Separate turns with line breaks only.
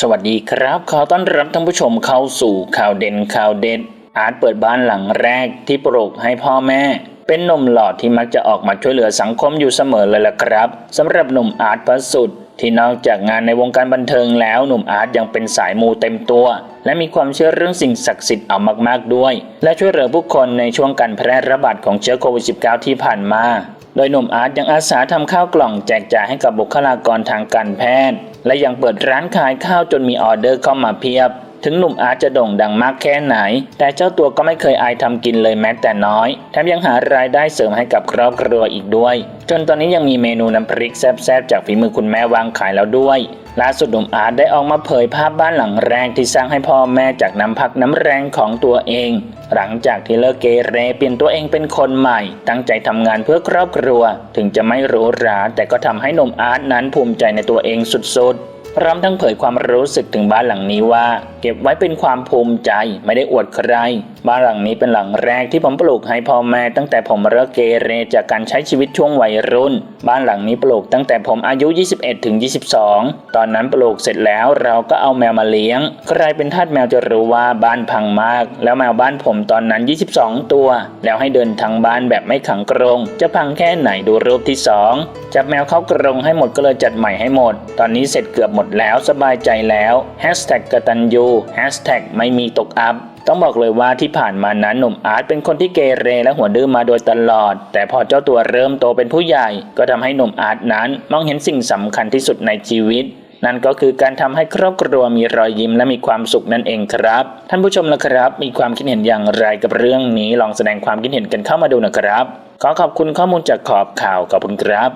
สวัสดีครับขอต้อนรับท่านผู้ชมเข้าสู่ข่าวเด่นข่าวเด็ด อาร์ตเปิดบ้านหลังแรกที่ปลูกให้พ่อแม่ เป็นหนุ่มหล่อที่มักจะออกมาช่วยเหลือสังคมอยู่เสมอเลยล่ะครับสำหรับหนุ่มอาร์ตพระสุดที่นอกจากงานในวงการบันเทิงแล้วหนุ่มอาร์ตยังเป็นสายมูเต็มตัว และมีความเชื่อเรื่องสิ่งศักดิ์สิทธิ์เอามากๆด้วย และช่วยเหลือผู้คนในช่วงการแพร่ระบาดของเชื้อโควิด -19 ที่ผ่านมา โดยหนุ่มอาร์ตยังอาสาทำข้าวกล่องแจกจ่ายให้กับบุคลากรทางการแพทย์ และยังเปิดร้านขายข้าวจนมีออเดอร์เข้ามาเพียบ ถึงหนุ่มอาร์ตจะโด่งดังมากแค่ไหน แต่เจ้าตัวก็ไม่เคยอายทำกินเลยแม้แต่น้อย แถมยังหารายได้เสริมให้กับครอบครัวอีกด้วย จนตอนนี้ยังมีเมนูน้ำพริกแซ่บๆจากฝีมือคุณแม่วางขายแล้วด้วย ล่าสุดหนุ่มอาร์ตได้ออกมาเผยภาพบ้านหลังแรกที่สร้างให้พ่อแม่จากน้ำพักน้ำแรงของตัวเอง หลังจากที่เลิกเกเรเปลี่ยนตัวเองเป็นคนใหม่ ตั้งใจทำงานเพื่อครอบครัว ถึงจะไม่หรูหราแต่ก็ทำให้หนุ่มอาร์ตนั้นภูมิใจในตัวเองสุดๆ พร้อมทั้งเผยความรู้สึกถึงบ้านหลังนี้ว่า เก็บไว้เป็นความภูมิใจไม่ได้อวดใคร บ้านหลังนี้เป็นหลังแรกที่ผมปลูกให้พ่อแม่ตั้งแต่ผมเลิกเกเรจากการใช้ชีวิตช่วงวัยรุ่น บ้านหลังนี้ปลูกตั้งแต่ผมอายุ 21ถึง22 ตอนนั้นปลูกเสร็จแล้วเราก็เอาแมวมาเลี้ยง ใครเป็นทาสแมวจะรู้ว่าบ้านพังมาก แล้วแมวบ้านผมตอนนั้น 22 ตัว แล้วให้เดินทางบ้านแบบไม่ขังกรง จะพังแค่ไหนดูรูปที่สองจับแมวเข้ากรงให้หมดก็เลยจัดใหม่ให้หมด ตอนนี้เสร็จเกือบหมดแล้วสบายใจแล้วแฮชแท็กกตันยูแฮชแท็กไม่มีตกอัพต้องบอกเลยว่าที่ผ่านมานั้นหนุ่มอาร์ตเป็นคนที่เกเรและหัวดื้อมาโดยตลอด แต่พอเจ้าตัวเริ่มโตเป็นผู้ใหญ่ ก็ทำให้หนุ่มอาร์ตนั้นมองเห็นสิ่งสำคัญที่สุดในชีวิต นั่นก็คือการทำให้ครอบครัวมีรอยยิ้มและมีความสุขนั่นเองครับ ท่านผู้ชมละครับ มีความคิดเห็นอย่างไรกับเรื่องนี้ลองแสดงความคิดเห็นกันเข้ามาดูนะครับ ขอขอบคุณข้อมูลจากขอบข่าวขอบคุณครับ